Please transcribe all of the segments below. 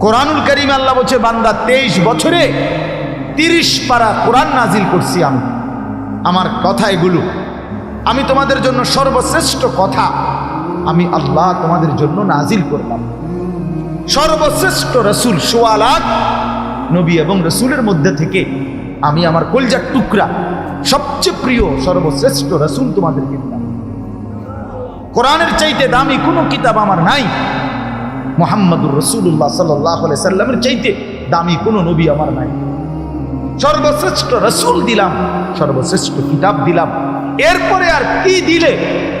কোরআনুল করিম আল্লাহ বলছে, বান্দা, তেইশ বছরে তিরিশ পারা কোরআন নাজিল করছি আমি। আমার কথা এগুলো। আমি তোমাদের জন্য সর্বশ্রেষ্ঠ কথা আমি আল্লাহ তোমাদের জন্য নাজিল করলাম। সর্বশ্রেষ্ঠ রসুল, সোয়ালাত, নবী এবং রসুলের মধ্যে থেকে আমি আমার কলজার টুকরা, সবচেয়ে প্রিয়, সর্বশ্রেষ্ঠ রসুল তোমাদেরকে দিলাম। কোরআনের চাইতে দামি কোনো কিতাব আমার নাই। মোহাম্মদুর রসুল্লাহ সাল্লাহ সাল্লামের চাইতে দামি কোনো নবী আমার নাই। সর্বশ্রেষ্ঠ রসুল দিলাম, সর্বশ্রেষ্ঠ কিতাব দিলাম। এরপরে আর কি দিলে,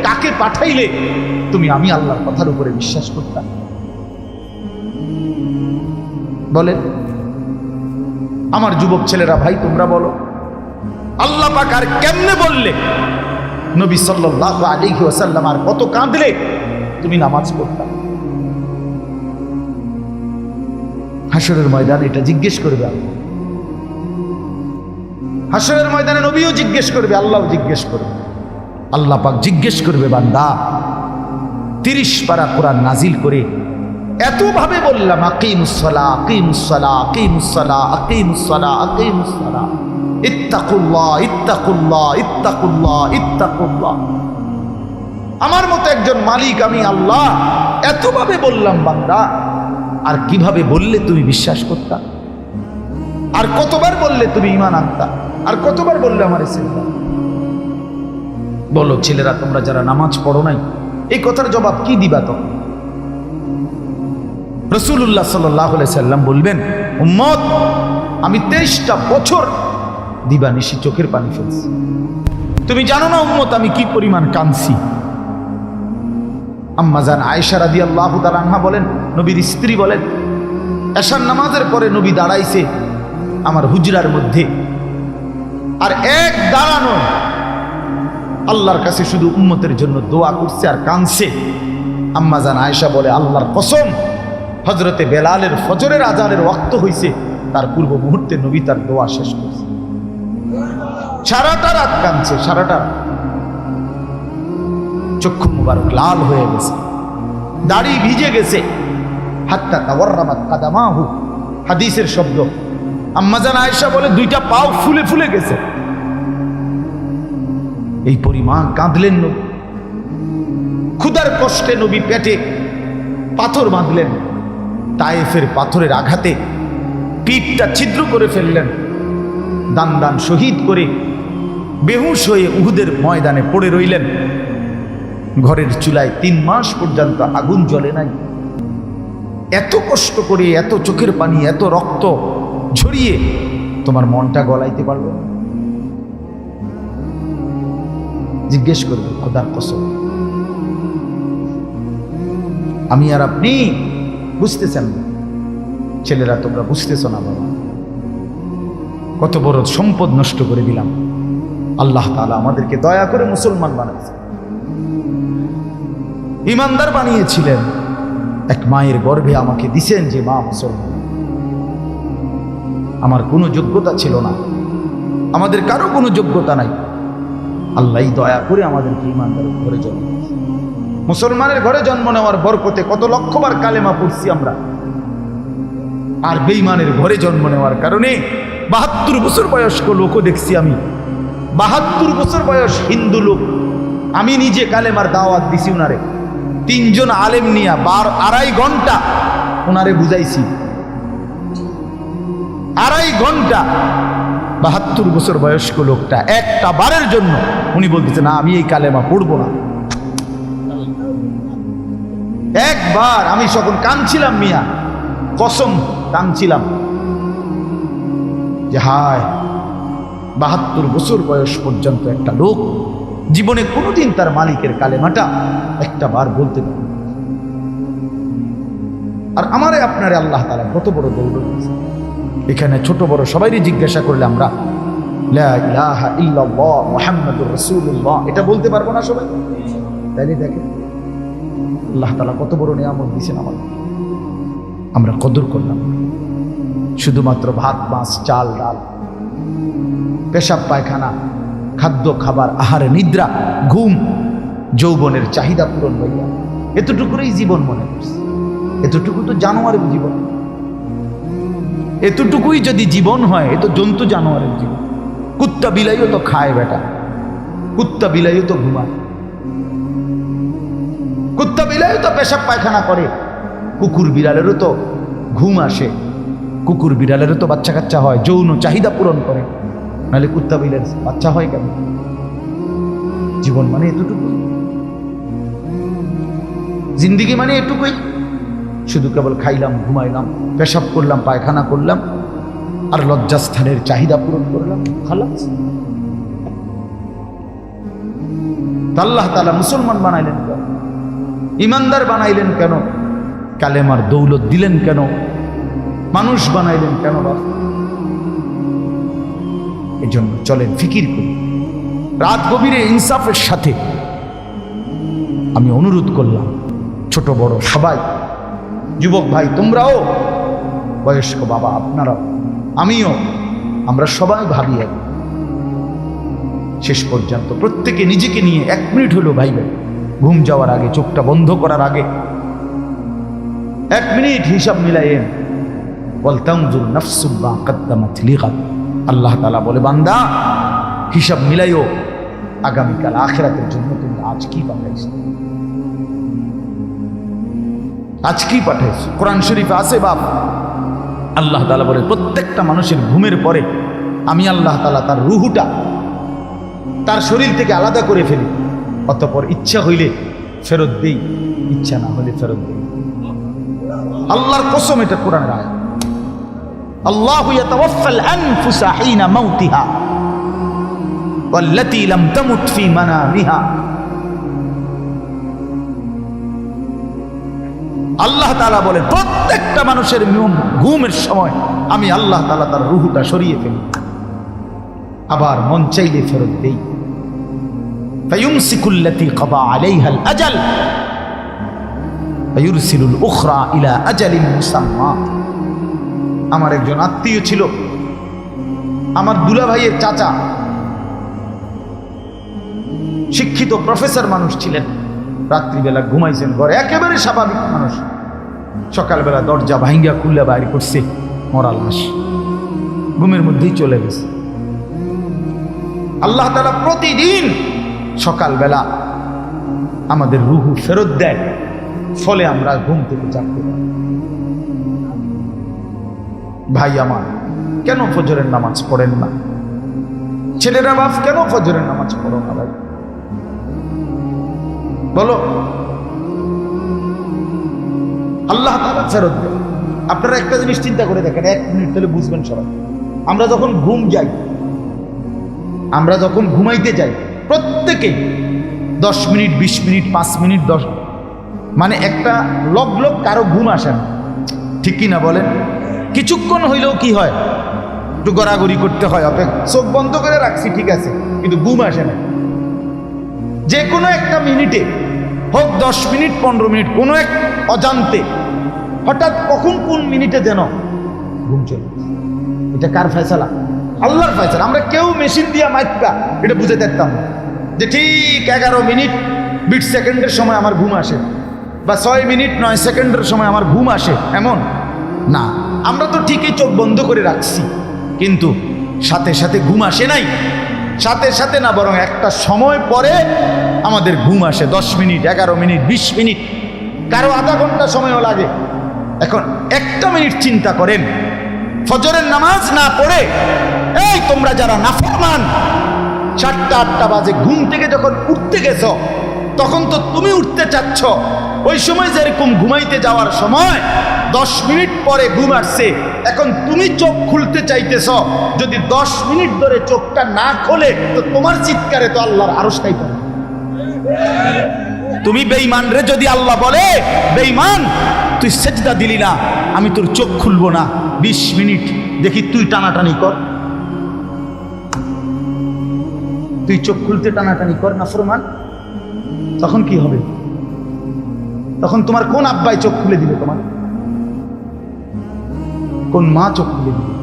কাকে পাঠাইলে, তুমি আমি আল্লাহর কথার উপরে বিশ্বাস করতাম। বলে আমার যুবক ছেলেরা, ভাই তোমরা বলো, আল্লাহ পাক আর কেমনে বললে, নবী আলাইহি ওয়াসাল্লাম আর কত কাঁদলে, তুমি নামাজ পড়তাম হাসরের ময়দান এটা জিজ্ঞেস করবে আল্লাহ। হাসরের ময়দানে নবীও জিজ্ঞেস করবে, আল্লাহও জিজ্ঞেস করবে। আল্লাহ পাক জিজ্ঞেস করবে, বান্দা, তিরিশ পারা কোরআন নাজিল করে এতভাবে বললাম আকিমুসলা আকিমুসলা আকিমুসলা আকিমুসলা আকিমুসলা ইত্তাকুল্লাহ ইত্তাকুল্লাহ ইত্তাকুল্লাহ ইত্তাকুল্লাহ। আমার মতো একজন মালিক আমি আল্লাহ। এতভাবে বললাম, বান্দা আর কীভাবে বললে তুমি বিশ্বাস করতা? আর কতবার বললে তুমি ইমান আনতা? আর কতবার বললে আমার চিন্তা? বলো, ছেলেরা, তোমরা যারা নামাজ পড়ো নাই, এই কথার জবাব কি দিবা তখন? রসুল্লাহ সাল্লাহ সাল্লাম বলবেন, উম্মত, আমি তেইশটা বছর দিবা নিশি চোখের পানি ফেলছি। তুমি জানো না, উম্মত, আমি কি পরিমাণ কাঁদছি? আম্মাজান আয়েশা রাদি আল্লাহ তালাহা বলেন, নবীর স্ত্রী বলেন, এশার নামাজের পরে নবী দাঁড়াইছে আমার হুজরার মধ্যে। আর এক দাঁড়ানো আল্লাহর কাছে শুধু উম্মতের জন্য দোয়া করছে আর কাঁদছে। আম্মাজান আয়েশা বলে, আল্লাহর কসম হজরতে বেলালের ফজরের আজানের ওয়াক্ত হইছে, তার পূর্ব মুহূর্তে নবী তার দোয়া শেষ করছে। সারাটা রাত কাঁদছে, সারাটা। চক্ষু মুবারক লাল হয়ে গেছে। দাড়ি ভিজে গেছে। হাদিসের শব্দ। আম্মাজান আয়েশা বলে, দুইটা পাও ফুলে ফুলে গেছে। এই পরিমাণ কাঁদলেন নবী। ক্ষুদার কষ্টে নবী পেটে পাথর বাঁধলেন। তায়েফের পাথরের আঘাতে পিঠটা ছিদ্র করে ফেললেন। দান দান শহীদ করে বেহুশ হয়ে উহুদের ময়দানে পড়ে রইলেন। ঘরের চুলায় তিন মাস পর্যন্ত আগুন জ্বলে নাই। এত কষ্ট করে, এত চোখের পানি, এত রক্ত ঝরিয়ে তোমার মনটা গলাইতে পারল না? জিজ্ঞেস করবে, খোদার কসম, আমি আর আপনি বুঝতেছেন ছেলেরা, তোমরা বুঝতেছ না বাবা। কত বড় সম্পদ নষ্ট করে দিলাম। আল্লাহ তাআলা আমাদেরকে দয়া করে মুসলমান বানাইছে। ইমানদার বানিয়েছিলেন। এক মায়ের গর্ভে আমাকে দিছেন যে, মা, মুসলমান, আমার কোনো যোগ্যতা ছিল না। আমাদের কারও কোনো যোগ্যতা নাই। আল্লাহ দয়া করে আমাদেরকে ইমানদারের ঘরে জন্ম মুসলমানের ঘরে জন্ম নেওয়ার বরকতে কত লক্ষবার কালেমা পড়ছি আমরা। আর বেইমানের ঘরে জন্ম নেওয়ার কারণে বাহাত্তর বছর বয়স্ক লোকও দেখছি আমি। বাহাত্তর বছর বয়স হিন্দু লোক। আমি নিজে কালেমার দাওয়াত দিছি উনারে। তিনজন আলেম নিয়া বার আড়াই ঘণ্টা ওনারে বুঝাইছি। আড়াই ঘণ্টা বাহাত্তর বছর বয়স্ক লোকটা একটা বারের জন্য উনি বলতেছে, না, আমি এই কালেমা পড়ব না। একবার আমি যখন কাঁদছিলাম মিয়া, কসম কাঁদছিলাম যে হায়, বাহাত্তর বছর বয়স পর্যন্ত একটা লোক জীবনে কোনোদিন তার মালিকের কালেমাটা একটা বার বলতে পারে আর আমারে আপনারে আল্লাহ তালা কত বড় দিয়েছে এখানে ছোট বড় সবাইরই জিজ্ঞাসা করলে আমরা এটা বলতে পারব না সবাই? তাইলে দেখেন, আল্লাহ তালা কত বড় নিয়ামত দিয়েছেন আমাদের। আমরা কদর করলাম। শুধুমাত্র ভাত, মাছ, চাল, ডাল, পেশাব, পায়খানা খাদ্য, খাবার, আহারে, নিদ্রা, ঘুম, যৌবনের চাহিদা পূরণ হইয়া এতটুকুরই জীবন মনে করছে। এতটুকু তো জানোয়ারের জীবন। এতটুকুই যদি জীবন হয়, এ তো জন্তু জানোয়ারের জীবন। কুত্তা, বিলাইও তো খায় বেটা। কুত্তা, বিলাইও তো ঘুমায়। কুত্তা, বিলাইও তো পেশাব পায়খানা করে। কুকুর, বিড়ালেরও তো ঘুম আসে। কুকুর, বিড়ালেরও তো বাচ্চা কাচ্চা হয়, যৌন চাহিদা পূরণ করে। নাহলে কুত্তা বিড়াল বাচ্চা হয় কেন জীবন মানে এতটুকু। জিন্দিগি মানে এটুকুই। শুধু কেবল খাইলাম, ঘুমাইলাম, পেশাব করলাম, পায়খানা করলাম, আর লজ্জাস্থানের চাহিদা পূরণ করলাম, খালাস। আল্লাহ তালা মুসলমান বানাইলেন কেন? ইমানদার বানাইলেন কেন? কালেমার দৌলত দিলেন কেন? মানুষ বানাইলেন কেন? বাবা এই জন্য চলেন ফিকির করি। রাত গভীরে ইনসাফের সাথে আমি অনুরোধ করলাম, ছোট বড় সবাই, যুবক ভাই তোমরাও, বয়স্ক বাবা আপনারাও, আমিও, আমরা সবাই ভাবি এক। শেষ পর্যন্ত প্রত্যেকে নিজেকে নিয়ে এক মিনিট হলো ভাইবেন ঘুম যাওয়ার আগে, চোখটা বন্ধ করার আগে। এক মিনিট হিসাব মিলাইয়েন বলতাম নফসুব্বা কদ্দামাত লিগাত আল্লাহ তালা বলে, বান্দা, হিসাব মিলাইও আগামীকাল আখেরাতের জন্য তুমি আজ কি পাঠাইছ। আজ কি পাঠাইছ। কোরআন শরীফ আছে বাপ। আল্লাহ তালা বলে, প্রত্যেকটা মানুষের ঘুমের পরে আমি আল্লাহ তালা তার রুহুটা তার শরীর থেকে আলাদা করে ফেলি। অতপর ইচ্ছা হইলে ফেরত দেই, ইচ্ছা না হলে ফেরত দেই। আল্লাহর কসম এটা কোরআন রায় আল্লাহ ইয়াতাওয়াফাল আনফুসা হিনা মাউতিহা والتي لم تمت في منامها আল্লাহ তাআলা বলে প্রত্যেকটা মানুষের নিয়ম ঘুমের সময় আমি আল্লাহ তাআলা তার রুহুটা সরিয়ে ফেলি আবার মন চাইলে ফেরত দেই فيمسك التي قضى عليها الأجل ويرسل الأخرى إلى أجل مسمى আমার একজন আত্মীয় ছিল। আমার দুলা ভাইয়ের চাচা। শিক্ষিত প্রফেসর মানুষ ছিলেন। রাত্রিবেলা ঘুমাইছেন ঘরে। একেবারে স্বাভাবিক মানুষ। সকালবেলা দরজা ভাঙ্গা খুললে বাইরে করছে মরা লাশ ঘুমের মধ্যেই চলে গেছে। আল্লাহ তালা প্রতিদিন সকালবেলা আমাদের রুহু ফেরত দেয়। ফলে আমরা ঘুম থেকে জাগতে পারি। ভাই আমার, কেন ফজরের নামাজ পড়েন না? ছেলেরা বাপ, কেন ফজরের নামাজ পড়ো না ভাই? বলো। আল্লাহ তালা ফেরত দেয় আপনারা একটা জিনিস চিন্তা করে দেখেন, এক মিনিট তাহলে বুঝবেন সবাই। আমরা যখন ঘুম যাই, আমরা যখন ঘুমাইতে যাই প্রত্যেকে দশ মিনিট, বিশ মিনিট, পাঁচ মিনিট, দশ মানে একটা লগ লগ কারও ঘুম আসে না। ঠিক কি না বলেন? কিছুক্ষণ হইলেও কি হয়? একটু গড়াগড়ি করতে হয় অপেক্ষা চোখ বন্ধ করে রাখছি, ঠিক আছে। কিন্তু ঘুম আসে না। যে কোনো একটা মিনিটে, হোক দশ মিনিট, পনেরো মিনিট, কোনো এক অজান্তে, হঠাৎ কখন কোন মিনিটে যেন ঘুম চলে এটা কার ফয়সালা? আল্লাহর ফয়সালা। আমরা কেউ মেশিন দিয়া মাইকা এটা বুঝে দেখতাম। যে ঠিক এগারো মিনিট বিট সেকেন্ডের সময় আমার ঘুম আসে। বা ছয় মিনিট, নয় সেকেন্ডের সময় আমার ঘুম আসে। এমন। না, আমরা তো ঠিকই চোখ বন্ধ করে রাখছি। কিন্তু সাথে সাথে ঘুম আসে নাই। সাথে সাথে না, বরং একটা সময় পরে আমাদের ঘুম আসে। দশ মিনিট, এগারো মিনিট, বিশ মিনিট। কারও আধা ঘণ্টা সময়ও লাগে। এখন একটা মিনিট চিন্তা করেন। ফজরের নামাজ না পড়ে, এই তোমরা যারা নাফরমান চারটা আটটা বাজে ঘুম থেকে যখন উঠতে গেছ, তখন তো তুমি উঠতে চাচ্ছ। ওই সময় যেরকম ঘুমাইতে যাওয়ার সময় দশ মিনিট পরে ঘুম আসছে। এখন তুমি চোখ খুলতে চাইতেছ। যদি দশ মিনিট ধরে চোখটা না খোলে, তো তোমার চিৎকারে তো আল্লাহর আরসটাই পাবে তুমি বেঈমান রে, যদি আল্লাহ বলে, বেঈমান, তুই সেজদা দিলি না, আমি তোর চোখ খুলবো না। বিশ মিনিট, দেখি তুই টানাটানি কর। তুই চোখ খুলতে টানাটানি কর না ফরমান? তখন কি হবে? তখন তোমার কোন আব্বাই চোখ খুলে দিবে তোমার? কোন মা চোখ খুলে দিবে?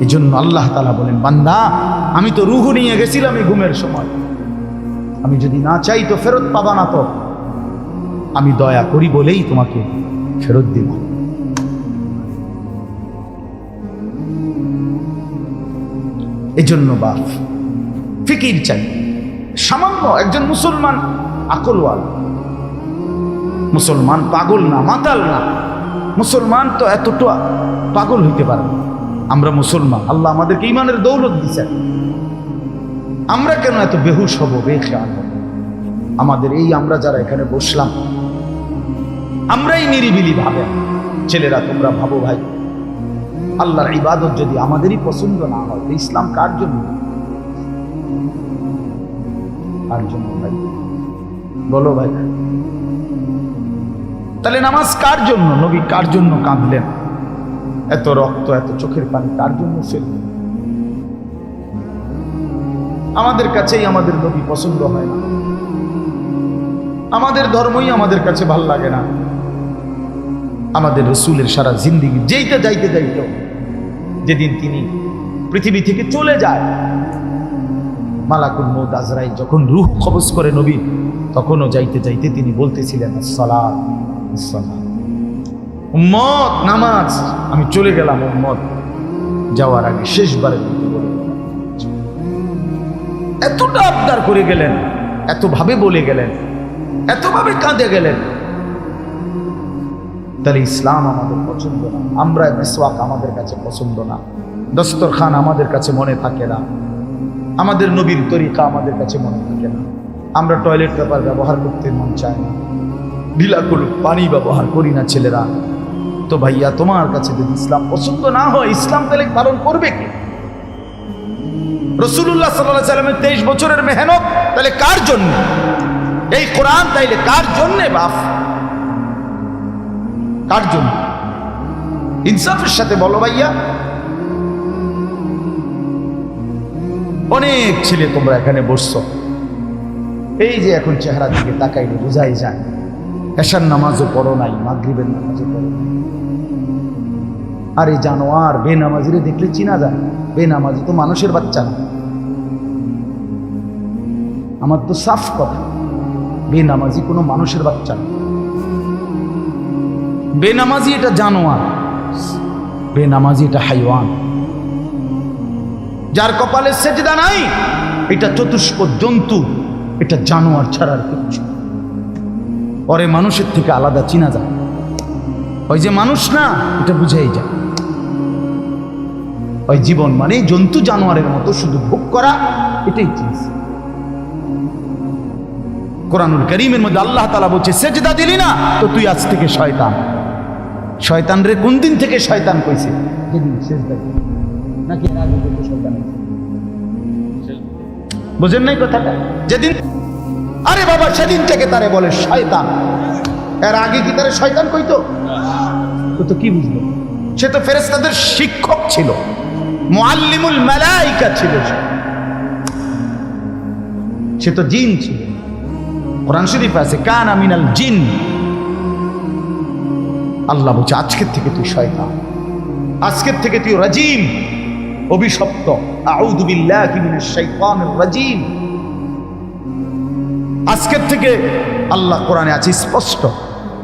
এই জন্য আল্লাহ তালা বলেন, বান্দা, আমি তো রুহু নিয়ে গেছিলাম এই ঘুমের সময়। আমি যদি না চাই তো ফেরত পাবা না তো। আমি দয়া করি বলেই তোমাকে ফেরত দিব। এজন্য বাপ, ফিকির চাই। সামান্য একজন মুসলমান আকলওয়াল। মুসলমান পাগল না, মাতাল না। মুসলমান তো এতটা পাগল হইতে পারে আমরা মুসলমান। আল্লাহ আমাদেরকে ইমানের দৌলত দিচ্ছেন আমরা কেন এত বেহুশ হব, বেখেয়াল আমাদের এই আমরা যারা এখানে বসলাম, আমরাই নিরিবিলি ভাবে। ছেলেরা, তোমরা ভাবো ভাই, আল্লাহর ইবাদত যদি আমাদেরই পছন্দ না হয়, তো ইসলাম কার জন্য? কার জন্য ভাই? বলো ভাই। তাহলে নামাজ কার জন্য? নবী কার জন্য কাঁদলেন? এত রক্ত, এত চোখের পানি কার জন্য ফেললেন? আমাদের কাছেই আমাদের নবী পছন্দ হয় না। আমাদের ধর্মই আমাদের কাছে ভালো লাগে না। আমাদের রসুলের সারা জিন্দিগি যেইটা যাইতে যাইত, যেদিন তিনি পৃথিবী থেকে চলে যায়, মালাকুল মৌত আজরাই যখন রুহ কবজ করে নবী তখনও যাইতে যাইতে তিনি বলতেছিলেন সালাত উম্মত, নামাজ। আমি চলে গেলাম উম্মত যাওয়ার আগে গেলাম। এতটা আবদার করে গেলেন, এতভাবে বলে গেলেন, এতভাবে কাঁদে গেলেন। তাহলে ইসলাম আমাদের পছন্দ না। আমরা মিসওয়াক আমাদের কাছে পছন্দ না। দস্তরখান আমাদের কাছে মনে থাকে না। আমাদের নবীর তরিকা আমাদের কাছে মনে থাকে না। আমরা টয়লেট পেপার ব্যবহার করতে মন চাই না। ঢিলা করুক, পানি ব্যবহার করি না ছেলেরা। তো ভাইয়া, তোমার কাছে যদি ইসলাম পছন্দ না হয়, ইসলাম তাহলে পালন করবে কে? রসুল্লাহ সাল্লাহ সাল্লামের তেইশ বছরের মেহনত, তাহলে কার জন্য? এই কোরআন তাইলে কার জন্যে বাপ? কার জন্য? ইনসাফের সাথে বলো ভাইয়া। অনেক ছেলে তোমরা এখানে বসছো। এই যে এখন চেহারা দিকে তাকাইলে বোঝাই যায় এশার নামাজও পড়ো নাই, মাগরিবের নামাজও পড়ো। আর এই জানোয়ার বেনামাজিরে দেখলে চিনা যায়, বেনামাজি তো মানুষের বাচ্চা না। আমার তো সাফ কথা, বেনামাজি কোনো মানুষের বাচ্চা না। বেনামাজি এটা জানোয়ার, বেনামাজি এটা হাইওয়ান। যার কপালে সেজদা নাই, এটা চতুষ্প জন্তু, এটা জানোয়ার ছাড়ার কিচ্ছু পরে মানুষের থেকে আলাদা চিনা যায়। ওই যে মানুষ না, এটা বুঝাই যায়। ওই জীবন মানে জন্তু জানোয়ারের মতো শুধু ভোগ করা, এটাই চিনছে কোরআনুল করিমের মধ্যে আল্লাহ তালা বলছে, সেজদা দিলি না, তো তুই আজ থেকে শয়তান। শয়তান রে, কোন দিন থেকে শয়তান কইছে? যেদিন সেজদা। নাকি আগে নাই কথাটা? যেদিন আরে বাবা সেদিন থেকে তারে বলে শয়তান। এর আগে কি তারে শয়তান কইতো? তো কি বুঝলো? সে তো ফেরেস্তাদের শিক্ষক ছিল মুআল্লিমুল মালাইকা ছিল সে। তো জিন ছিল। কোরআন শরীফ আছে কান আমিনাল জিন। আল্লাহ বলছে আজকের থেকে তুই শয়তান। আজকের থেকে তুই রাজিম। অভিশপ্ত। আউযু বিল্লাহি মিনাশ শাইতানির রাজিম। আজকের থেকে আল্লাহ কোরআনে আছে স্পষ্ট।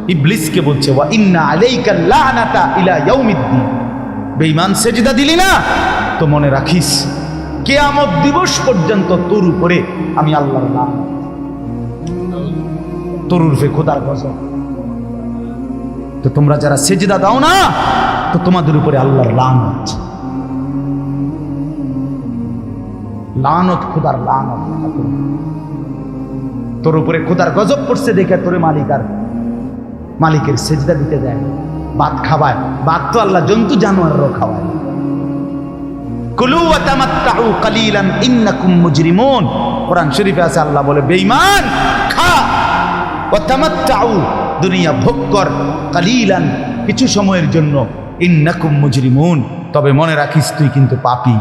ইবলিসকে বলছে, ওয়া ইন্না আলাইকা লানাতা ইলা ইয়াউমিদ্দিন। বেঈমান সেজদা দিলি না, তো মনে রাখিস, কিয়ামত দিবস পর্যন্ত তোর উপরে আমি আল্লাহর নাম। তোর উর্ফে খোদার গজব। তো তোমরা যারা সেজদা দাও না, তো তোমাদের উপরে আল্লাহর লানত। লানত, খোদার লানত। তোর উপরে খোদার গজব পড়ছে দেখে তোরে মালিক আর মালিকের সেজদা দিতে দেয়। ভাত খাওয়ায়, ভাত তো আল্লাহ জন্তু জানোয়ারও খাওয়ায়। কোরআন আছে, আল্লাহ বলে, বেঈমান, খা। দুনিয়া ভোগ কর কিছু সময়ের জন্য তবে মনে রাখিস তুই কিন্তু পাপী।